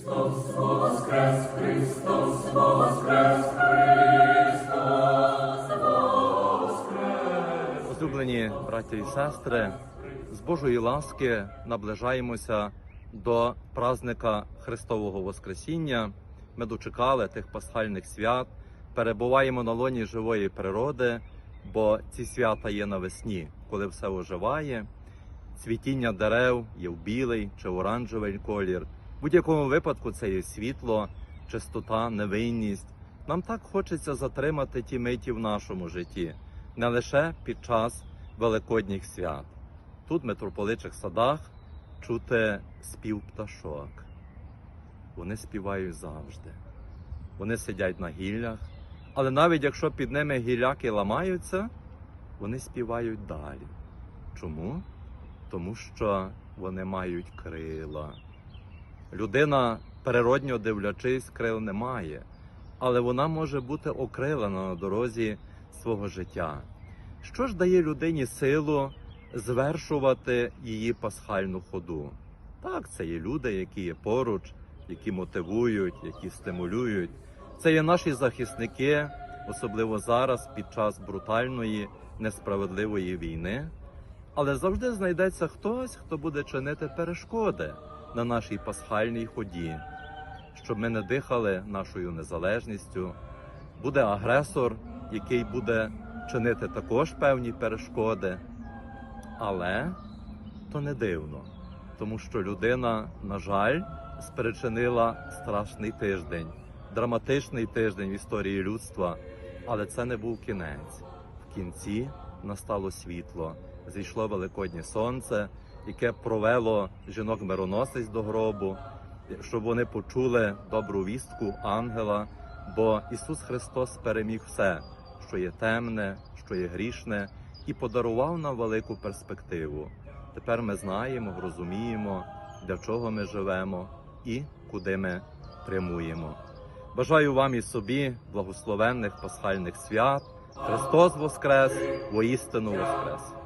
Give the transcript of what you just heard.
Христос воскрес, Христос воскрес, Христос воскрес. Браті і сестри, з Божої ласки наближаємося до празника Христового Воскресіння. Ми дочекали тих пасхальних свят, перебуваємо на лоні живої природи, бо ці свята є навесні, коли все оживає. Цвітіння дерев є в білий чи оранжевий колір. Будь-якому випадку це є світло, чистота, невинність. Нам так хочеться затримати ті миті в нашому житті, не лише під час великодніх свят. Тут, в митрополичих садах, чути спів пташок. Вони співають завжди. Вони сидять на гіллях, але навіть якщо під ними гілляки ламаються, вони співають далі. Чому? Тому що вони мають крила. Людина, природньо дивлячись, крил не має, але вона може бути окрилена на дорозі свого життя. Що ж дає людині силу звершувати її пасхальну ходу? Так, це є люди, які є поруч, які мотивують, які стимулюють. Це є наші захисники, особливо зараз, під час брутальної, несправедливої війни. Але завжди знайдеться хтось, хто буде чинити перешкоди на нашій пасхальній ході, щоб ми не дихали нашою незалежністю. Буде агресор, який буде чинити також певні перешкоди. Але то не дивно, тому що людина, на жаль, спричинила страшний тиждень, драматичний тиждень в історії людства. Але це не був кінець. В кінці настало світло, зійшло великоднє сонце, яке провело жінок мироносець до гробу, щоб вони почули добру вістку ангела. Бо Ісус Христос переміг все, що є темне, що є грішне, і подарував нам велику перспективу. Тепер ми знаємо, розуміємо, для чого ми живемо і куди ми прямуємо. Бажаю вам і собі благословенних пасхальних свят. Христос Воскрес, воістину Воскрес!